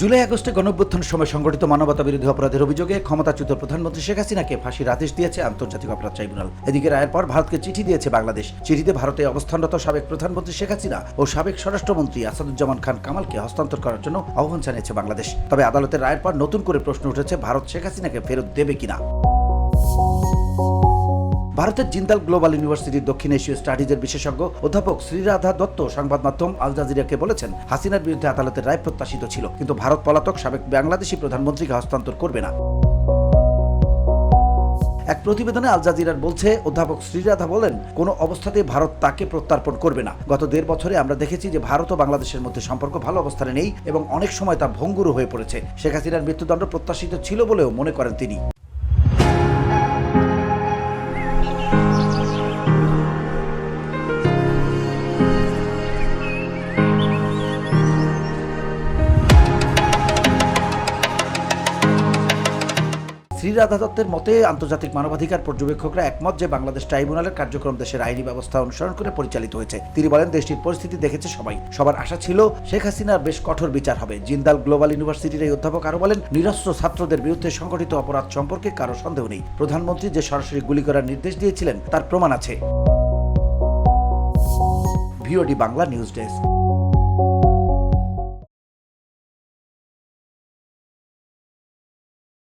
জুলাই আগস্টে গণঅভ্যুত্থানের সময় সংগঠিত মানবতা বিরোধী অপরাধের অভিযোগে ক্ষমতাচ্যুত প্রধানমন্ত্রী শেখ হাসিনাকে ফাঁসির আদেশ দিয়েছে আন্তর্জাতিক অপরাধ ট্রাইব্যুনাল। এদিকে রায়ের পর ভারতকে চিঠি দিয়েছে বাংলাদেশ। চিঠিতে ভারতে অবস্থানরত সাবেক প্রধানমন্ত্রী শেখ হাসিনা ও সাবেক স্বরাষ্ট্রমন্ত্রী আসাদুজ্জামান খান কামালকে হস্তান্তর করার জন্য আহ্বান জানিয়েছে বাংলাদেশ। তবে আদালতের রায়ের পর নতুন করে প্রশ্ন উঠেছে, ভারত শেখ হাসিনাকে ফেরত দেবে কিনা। ভারতের জিন্দাল গ্লোবাল ইউনিভার্সিটির দক্ষিণ এশীয় স্টাডিজের বিশেষজ্ঞ অধ্যাপক শ্রীরাধা দত্ত সংবাদ মাধ্যম আল জাজিরাকে বলেছেন, হাসিনার বিরুদ্ধে আদালতের রায় প্রত্যাশিত ছিল, কিন্তু ভারত পলাতক সাবেক বাংলাদেশি প্রধানমন্ত্রীকে হস্তান্তর করবে না। এক প্রতিবেদনে আল জাজিরার বলছে, অধ্যাপক শ্রীরাধা বলেন, কোনো অবস্থাতেই ভারত তাকে প্রত্যার্পণ করবে না। গত দেড় বছরে আমরা দেখেছি যে ভারত ও বাংলাদেশের মধ্যে সম্পর্ক ভালো অবস্থানে নেই এবং অনেক সময় তা ভঙ্গুর হয়ে পড়েছে। শেখ হাসিনার মৃত্যুদণ্ড প্রত্যাশিত ছিল বলেও মনে করেন তিনি। শ্রীরাধা দত্তের মতে আন্তর্জাতিক মানবাধিকার পর্যবেক্ষকরা একমত যে বাংলাদেশ ট্রাইব্যুনালের কার্যক্রম দেশের আইনি ব্যবস্থা অনুসরণ করে পরিচালিত হয়েছে। তিনি বলেন, দেশটির পরিস্থিতি দেখেছে সবাই। সবার আশা ছিল শেখ হাসিনার বেশ কঠোর বিচার হবে। জিন্দাল গ্লোবাল ইউনিভার্সিটির এই অধ্যাপক আরও বলেন, নিরস্ত্র ছাত্রদের বিরুদ্ধে সংগঠিত অপরাধ সম্পর্কে কারও সন্দেহ নেই। প্রধানমন্ত্রী যে সরাসরি গুলি করার নির্দেশ দিয়েছিলেন, তার প্রমাণ আছে। VOD Bangla news desk.